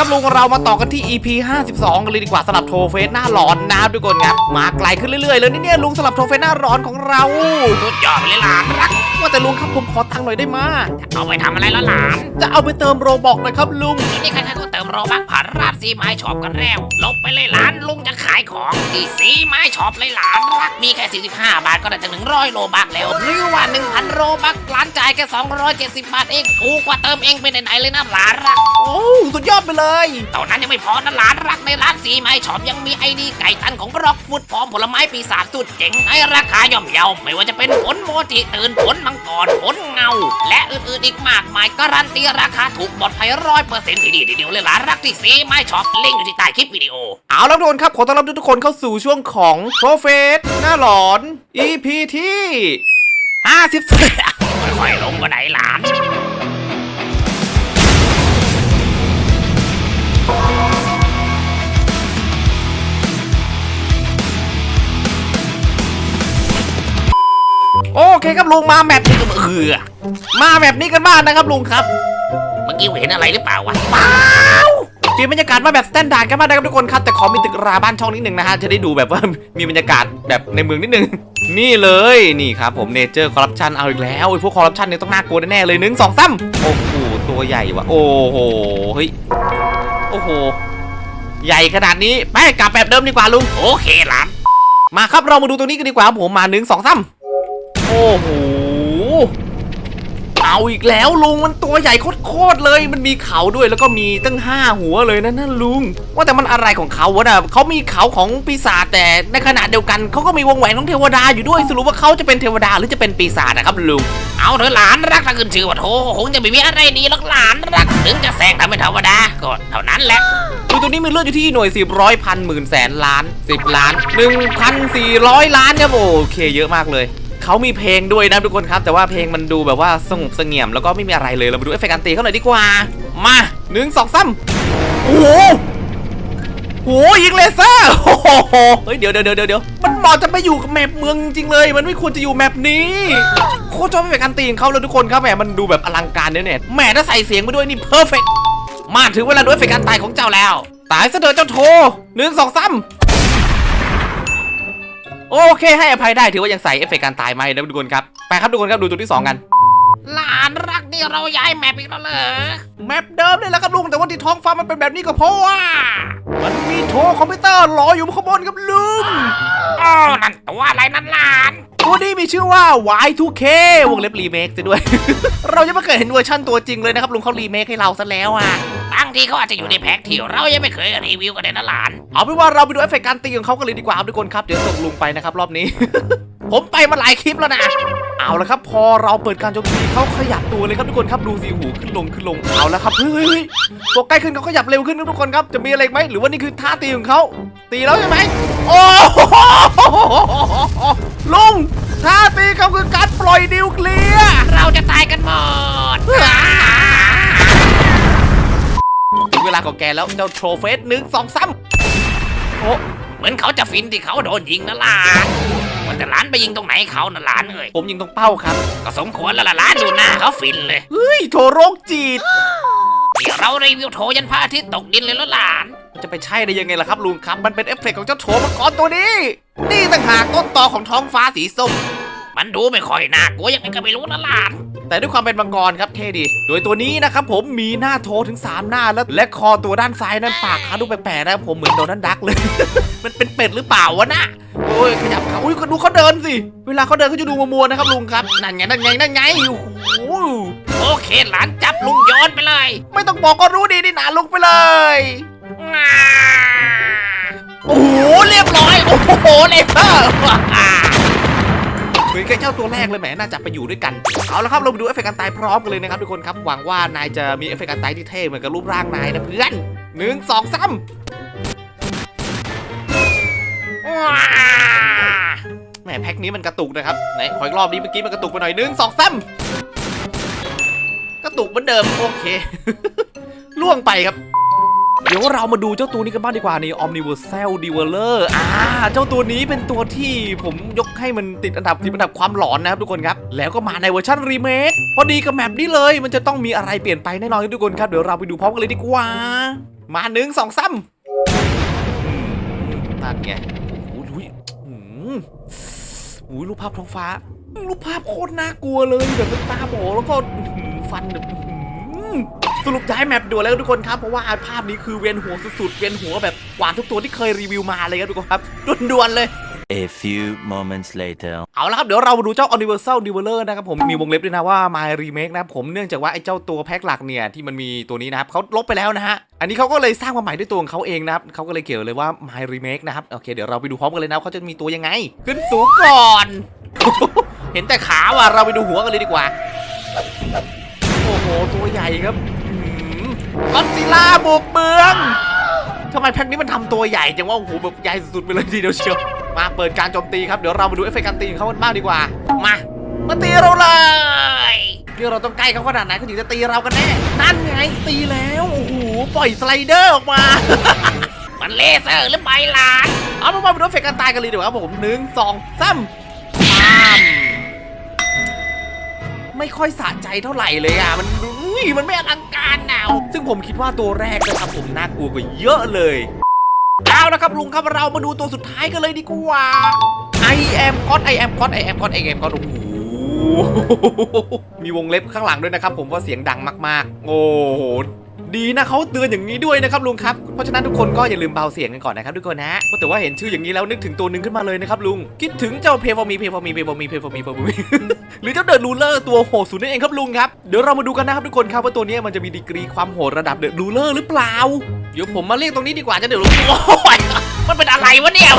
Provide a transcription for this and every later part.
ครับลุงเรามาต่อกันที่ EP 52 กันเลยดีกว่าสลับโทเฟสหน้าร้อนนะครับทุกคนครับมาไกลขึ้นเรื่อยๆเลยนี่เนี่ยลุงสลับโทเฟสหน้าร้อนของเราสุดยอดไปเลยหลานรัก ว่าแต่ลุงครับผมขอตังค์หน่อยได้มาเอาไปทำอะไรแล้วหลานจะเอาไปเติมโรบอกหน่อยครับลุงทีนี้ใครๆก็เติมโรบักผ่านราบซีไม้ช็อปกันแล้ว ลบไปเลยหลานลุงจะขายของที่ซีไม้ช็อปเลยหลานรักมีแค่ 45 บาทก็ได้จะ100โลบักแล้ว หรือว่า 1,000โลบักหลานจ่ายแค่ 270 บาทเอง ถูกกว่าเติมเองไปไหนๆเลยนะหลานรัก โอ้สุดยอดไปเลย เท่านั้นยังไม่พอนะหลานรักในร้านซีไม้ช็อปยังมีไอดีไก่ตันของร็อกฟุตพร้อมผลไม้ปีศาจสุดเจ๋งในราคาย่อมเยา ไม่ว่าจะเป็นผลโมจิตื่นผลมังกรผลเงา และอื่นๆอีกมากมายการันตีราคาถูกปลอดภัยร้อยเปอร์เซ็นต์ทีดีทีเดียวเลยหลานรักที่ซีไม้ช็อปลิงก์อยู่ที่ใต้คลิปวิดีโอ เอาแล้วทุกคนครับขอต้อนรับทุกคนเข้าสู่ช่วงของโทเฟสหน้าร้อน EP ที่50ค่อยๆลงก็ได้หลาน คครับลุงมาแมปนี้กันเออมาแมปนี้กันบ้างนะครับลุงครับ เมื่อกี้เห็นอะไรหรือเปล่าวะเปลี่ยนบรรยากาศมาแบบสแตนดาร์ดกันบ้างนะครับทุกคนครับแต่ขอมีตึกราบ้านช่องนิดหนึ่งนะฮะจะได้ดูแบบว่ามีบรรยากาศแบบในเมืองนิดหนึง นี่เลยนี่ครับผมเนเจอร์คอร์รัปชันเอาอีกแล้วไอ้พวกคอร์รัปชันเนี่ยต้องน่ากลัวแน่ๆเลยหนึ่งสองสามโอ้โหตัวใหญ่ว่ะโอ้โหเฮ้ยโอ้โห ใหญ่ขนาดนี้ไปกลับแบบเดิมดีกว่าลุงโอเคหลานมาครับเรามาดูตัวนี้กันดีกว่าครับผมมาหนึ่งสองสาม โอ้โหเอาอีกแล้วลุงมันตัวใหญ่โคตรเลย มันมีเขาด้วยแล้วก็มีตั้งห้าหัวเลยนะนั่นลุง ว่าแต่มันอะไรของเขาวะนะเขามีเขาของปีศาจแต่ในขณะเดียวกันเขาก็มีวงแหวนของเทวดาอยู่ด้วยสรุปว่าเขาจะเป็นเทวดาหรือจะเป็นปีศาจนะครับลุงเอาเถอะหลานรักถ้าขึ้นชื่อว่าโถคงจะไม่มีอะไรดีหรอกหลานรัก ถึงจะแซงทำเป็นธรรมดาก็เท่านั้นแหละดูตัวนี้มีเลือดอยู่ที่หน่วยสิบร้อยพันหมื่นแสนล้านสิบล้านหนึ่งพันสี่ร้อยล้านครับโอเคเยอะมากเลย เขามีเพลงด้วยนะทุกคนครับ แต่ว่าเพลงมันดูแบบว่าสงบเสงี่ยมแล้วก็ไม่มีอะไรเลยเรามาดูเอฟเฟกต์การตีเขาหน่อยดีกว่า มาหนึ่งสองสามโอ้โหโหยิงเลเซอร์โอ้โหเฮ้ยเดี๋ยวเดี๋ยวเดี๋ยวเดี๋ยวมันเหมาะจะไปอยู่กับแมปเมืองจริงเลย มันไม่ควรจะอยู่แมปนี้โคตรชอบเอฟเฟกต์การตีของเขาเลยทุกคนครับแหมมันดูแบบอลังการเนี่ยเนี่ยแหมถ้าใส่เสียงไปด้วยนี่เพอร์เฟกมาถึงเวลาด้วยเฟกการตายของเจ้าแล้ว ตายซะเสด็จเจ้าโทหนึ่งสองสาม โอเคให้อภัยได้ถือว่ายังใส่เอฟเฟกการตายไหมนะทุกคนครับไปครับทุกคนครับดูตัวที่สองกันหลานรักนี่เราย้ายแมปอีกแล้วเหรอแมปเดิมเลยแหละครับลุงแต่ว่าที่ท้องฟ้ามันเป็นแบบนี้ก็เพราะว่า มันมีโทรคอมพิวเตอร์รออยู่ข้างบนครับลุงอ๋อนั่นตัวอะไรนั่นหลานตัว นี้มีชื่อว่า Y2K วงเล็บรีเมคซะด้วย เรายังไม่เคยเห็นเวอร์ชั่นตัวจริงเลยนะครับลุงเขารีเมคให้เราซะแล้วอะบางทีเขาอาจจะอยู่ในแพ็กที่เรายังไม่เคยรีวิวกันเลยนะหลาน เอาเป็นว่าเราไปดูเอฟเฟกต์การตีของเขากันเลยดีกว่าครับทุกคนครับ เดี๋ยวส่งลุงไปนะครับรอบนี้ ผมไปมาหลายคลิปแล้วนะ เอาละครับ พอเราเปิดการโจมตีเขาขยับตัวเลยครับทุกคนครับดูสิหูขึ้นลงขึ้นลงเอาแล้วครับเฮ้ยเฮ้ยเฮ้ยตัวใกล้ขึ้นเขาขยับเร็วขึ้นครับทุกคนครับจะมีอะไรอีกไหมหรือว่านี่คือท่าตีของเขาตีแล้วใช่ไหมโอ้โหลุง ท่าตีเขาคือการปล่อยนิวเคลียร์เราจะตายกันหมดถึงเวลาของแกแล้วเจ้าโทรเฟสหนึ่งสองสามโอ้เหมือนเขาจะฟินที่เขาโดนยิงนะหลานว่าแต่หลานไปยิงตรงไหนเขานะหลานเอ้ยผมยิงตรงเป้าครับ ก็สมควรแล้วล่ะหลานดูหน้าเขาฟินเลยเฮ้ยโทรโรคจิตเดี๋ยวเรารีวิวโถยันพระอาทิตย์ตกดินเลยแล้วหลาน จะไปใช่ได้ยังไงล่ะครับลุงครับ มันเป็นเอฟเฟกต์ของเจ้าโถมังกรตัวนี้ นี่ต่างหากต้นตอของท้องฟ้าสีส้ม มันดูไม่ค่อยน่ากลัวยังไงก็ไม่รู้นะหลานแต่ด้วยความเป็นมังกรครับเท่ดี โดยตัวนี้นะครับผมมีหน้าโถถึง 3 หน้าแล้ว และคอตัวด้านซ้ายนั้นปากขาดูแปลกๆนะครับผมเหมือนโดนัลด์ดักเลย มันเป็นเป็ดหรือเปล่าวะนะโอ้ยขยับขาอุ้ยดูเขาเดินสิ เวลาเขาเดินเขาจะดูมัวๆนะครับลุงครับ นั่นไงนั่นไงนั่นไงโอ้โหโอเคหลานจับลุงโยนไปเลย ไม่ต้องบอกก็รู้ดีนี่หนาลุงไปเลย โอ้โห เรียบร้อย โอ้โหเลเซอร์เหมือนกับเจ้าตัวแรกเลยแหมน่าจะไปอยู่ด้วยกัน เอาละครับเราไปดูเอฟเฟกต์การตายพร้อมกันเลยนะครับทุกคนครับ หวังว่านายจะมีเอฟเฟกต์การตายที่เท่เหมือนกับรูปร่างนายนะเพื่อนหนึ่งสองสามว้าแหมแพ็คนี้มันกระตุกนะครับ ไหนขออีกรอบนี้เมื่อกี้มันกระตุกไปหน่อยหนึ่งสองสามกระตุกเหมือนเดิมโอเค ล่วงไปครับ เดี๋ยวเรามาดูเจ้าตัวนี้กันบ้างดีกว่านี่ Omniversal d e v e l o r อ่า เจ้าตัวนี้เป็นตัวที่ผมยกให้มันติดอันดับติดอันดับความหลอนนะครับทุกคนครับ แล้วก็มาในเวอร์ชันรีเมคพอดีกับแมปนี้เลย มันจะต้องมีอะไรเปลี่ยนไปแน่นอนทุกคนครับ เดี๋ยวเราไปดูพร้อมกันเลยดีกว่า มาหนึ่งสองสามนั่นไงโอ้โหดูอืมโอ้ยรูปภาพท้องฟ้า รูปภาพโคตรน่ากลัวเลยแบบเป็นตาโบแล้วก็ฟันแบบ สรุปย้ายแมปด่วนแล้วทุกคนครับเพราะว่าภาพนี้คือเวียนหัวสุดๆเวียนหัวแบบกว่าทุกตัวที่เคยรีวิวมาเลยครับทุกคนครับด่วนๆเลย A few moments later. เอาละครับ เดี๋ยวเรามาดูเจ้า Universal d e v e l o r นะครับผมมีวงเล็บด้วยนะว่า My Remake นะครับผมเนื่องจากว่าไอ้เจ้าตัวแพ็คหลักเนี่ยที่มันมีตัวนี้นะครับเขาลบไปแล้วนะฮะ อันนี้เขาก็เลยสร้างมาใหม่ด้วยตัวของเขาเองนะครับเขาก็เลยเกี่ยวเลยว่า My Remake นะครับ โอเค เดี๋ยวเราไปดูพร้อมกันเลยนะว่าเขาจะมีตัวยังไง ขึ้นสูงก่อน เห็นแต่ขาว่ะเราไปดูหัวกันเลยดีกว่า โอ้โหตัวใหญ่ครับ ก็อซิล่าบุกเมืองทำไมแพ็คนี้มันทำตัวใหญ่จังว่าโอ้โหแบบใหญ่สุดๆไปเลยทีเดียวเชียว มาเปิดการโจมตีครับ เดี๋ยวเรามาดูเอฟเฟกต์การตีของเขากันบ้างดีกว่า มา มาตีเราเลยเดี๋ยวเราต้องใกล้เขาขนาดไหนเขาถึงจะตีเรากันแน่ นั่นไงตีแล้ว โอ้โห ปล่อยสไลเดอร์ออกมา มันเลเซอร์หรือใบลานเอามามาดูเอฟเฟกต์การตายกันเลยดีกว่าครับผมหนึ่งสองสามไม่ค่อยสะใจเท่าไหร่เลยอะ มัน ยมันไม่อลังการหนาวซึ่งผมคิดว่าตัวแรกนะครับผมน่ากลัวกว่าเยอะเลยเอาละครับลุงครับเรามาดูตัวสุดท้ายกันเลยดีกว่า I am God I am God I am God I am God โอ้โหมีวงเล็บข้างหลังด้วยนะครับผมว่าเสียงดังมาก ๆ โอ้โห ดีนะเขาเตือนอย่างนี้ด้วยนะครับลุงครับ เพราะฉะนั้นทุกคนก็อย่าลืมเบาเสียงกันก่อนนะครับทุกคนนะแต่ว่าเห็นชื่ออย่างนี้แล้วนึกถึงตัวหนึ่งขึ้นมาเลยนะครับลุง คิดถึงเจ้าเพย์ฟอร์มีเพย์ฟอร์มีเพย์ฟอร์มีเพย์ฟอร์มีเพย์ฟอร์มีหรือเจ้าเดอะรูเลอร์ตัวโหดสุดนั่นเองครับลุงครับ เดี๋ยวเรามาดูกันนะครับทุกคนครับว่าตัวนี้มันจะมีดีกรีความโหดระดับเดอะรูเลอร์หรือเปล่า เดี๋ยวผมมาเรียกตรงนี้ดีกว่าจะเดอะรูโอ้ยมันเป็นอะไรวะเนี่ย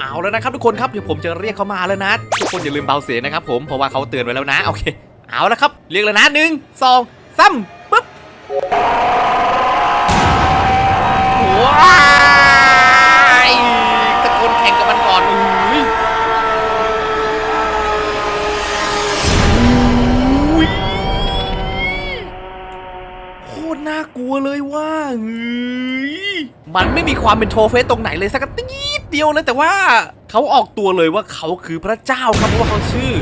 เอาแล้วนะครับทุกคนครับเดี๋ยวผมจะเรียกเขามาแล้วนะ ทุกคนอย่าลืมเบาเสียงนะครับผมเพราะว่าเขาเตือนไว้แล้วนะโอเค เอาแล้วครับ เรียกแล้วนะหนึ่งสองสาม ว้ายตะโกนแข่งกับมันก่อนอุ้ยอุ้ยโคตรน่ากลัวเลยว่าเฮ้ยมันไม่มีความเป็นโทเฟสตรงไหนเลยสักนิดเดียวเลยแต่ว่าเขาออกตัวเลยว่าเขาคือพระเจ้าครับเพราะว่าเขาชื่อ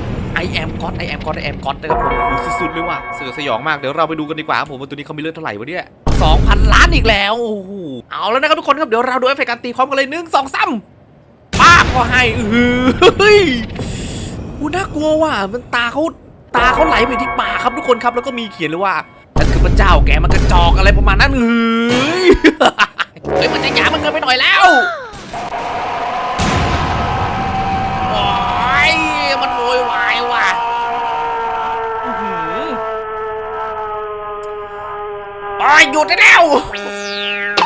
I am God I am God I am God นะครับผมโอ้โหสุดๆเลยว่ะเสือสยองมาก เดี๋ยวเราไปดูกันดีกว่าครับผมว่าตัวนี้เขามีเลือดเท่าไหร่วะเนี่ย2,000 ล้านอีกแล้ว โอ้โห เอาแล้วนะครับทุกคนครับ เดี๋ยวเราดูเอฟเฟกต์การตีพร้อมกันเลยหนึ่งสองสามป้าบก็ให้เออเฮ้ยโอ้น่ากลัวว่ะ มันตาเขาตาเขาไหลไปที่ปากครับทุกคนครับ แล้วก็มีเขียนเลยว่านั่นคือพระเจ้าแกมันกระจอกอะไรประมาณนั้นเฮ้ยเฮ้ยมันจะหยาบมันเกินไปหน่อยแล้ว ยหยุดได้แล้ว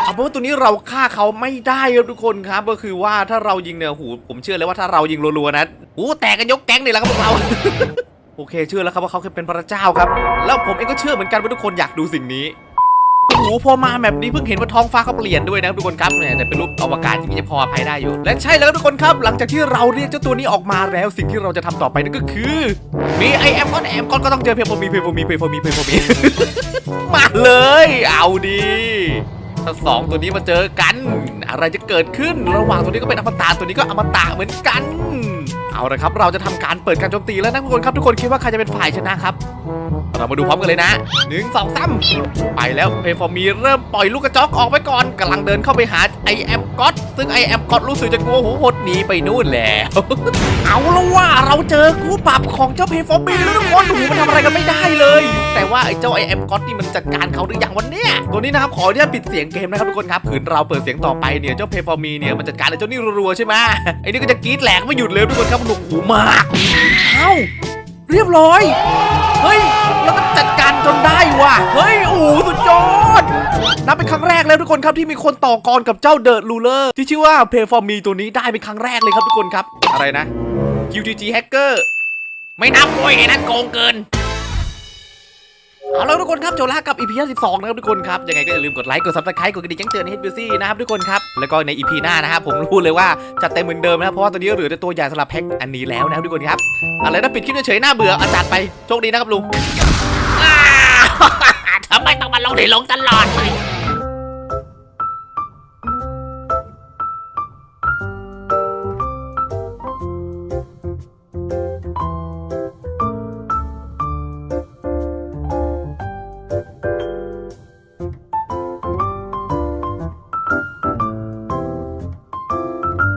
เอาเป็นว่าตัวนี้เราฆ่าเขาไม่ได้ครับทุกคนครับ ก็คือว่าถ้าเรายิงเนี่ยหูผมเชื่อเลยว่าถ้าเรายิงรัวๆนะหูแตกกันยกแก๊งเลยแล้วครับพวกเรา โอเคเชื่อแล้วครับว่าเขาเคยเป็นพระเจ้าครับ แล้วผมเองก็เชื่อเหมือนกันว่าทุกคนอยากดูสิ่งนี้ โอ้โหพอมาแบบนี้เพิ่งเห็นว่าท้องฟ้าเขาเปลี่ยนด้วยนะครับทุกคนครับเนี่ยแต่เป็นรูปอวกาศที่จะพออภัยได้อยู่ และใช่แล้วทุกคนครับ หลังจากที่เราเรียกเจ้าตัวนี้ออกมาแล้วสิ่งที่เราจะทำต่อไปนั่นก็คือมีไอแอมก้อนแอมก้อนก็ต้องเจอเพลโฟอมีเพลโฟอมีเพลโฟอมีเพลโฟอมีมาเลย เอาดี ถ้าสองตัวนี้มาเจอกัน อะไรจะเกิดขึ้น ระหว่างตัวนี้ก็เป็นอมตะตัวนี้ก็อมตะเหมือนกัน เอาละครับ เราจะทำการเปิดการโจมตีแล้วนะทุกคนครับทุกคนคิดว่าใครจะเป็นฝ่ายชนะครับเรามาดูพร้อมกันเลยนะหนึ่งสองสามไปแล้วเพย์ฟอร์มีเริ่มปล่อยลูกกระจอกออกไปก่อนกำลังเดินเข้าไปหาไอแอมก็อตซึ่งไอแอมก็อตรู้สึกจะกลัวหัวหดหนีไปนู่นแล้ว เอาล้วว่าเราเจอคู่ปรับของเจ้าเพย์ฟอร์มีแล้วทุกคนโอ้โหมันทำอะไรกันไม่ได้เลย แต่ว่าไอเจ้าไอแอมก็อตนี่มันจัดการเขาหรือยังวันเนี้ยตัวนี้นะครับขออนุญาตปิดเสียงเกมนะครับทุกคนครับขืนเราเปิดเสียงต่อไปเนี่ยเจ้าเพย์ฟอร์มีเนี่ยมันจัดการไอ้เจ้านี่รัวๆใช่ไหมไอ้นี่ก็จะกรี๊ดแหลกไม่หยุดเลยทุกคนครับมันหนุกหูมากเอ้าเรียบร้อย เฮ้ยแล้วก็จัดการจนได้ว่ะ เฮ้ย โอ้โหสุดยอด นับเป็นครั้งแรกแล้วทุกคนครับที่มีคนต่อกรกับเจ้าเดอะรูเลอร์ที่ชื่อว่าเพย์ฟอร์มีตัวนี้ได้เป็นครั้งแรกเลยครับทุกคนครับ อะไรนะ QTG Hacker ไม่นับโวยไอ้นั่นโกงเกิน เอาล้วทุกคนครับจบแล้วกับ EP 12นะครับทุกคนครับยังไงก็อย่าลืมกดไลค์กด subscribe กดกระดิ่งแจ้งเตือนให้บิวซี่นะครับทุกคนครับแล้วก็ใน EP หน้านะครับผมรู้เลยว่าจัดเต็มเหมือนเดิมนะครับเพราะว่าตอนนี้เหลือแต่ตัวใหญ่สำหรับแพ็คอันนี้แล้วนะครับทุกคนครับอะไรนะปิดคลิปเฉยๆหน้าเบื่ออาจัดไปโชคดีนะครับลุงทำไมต้องมาลงในลงตลอดเลย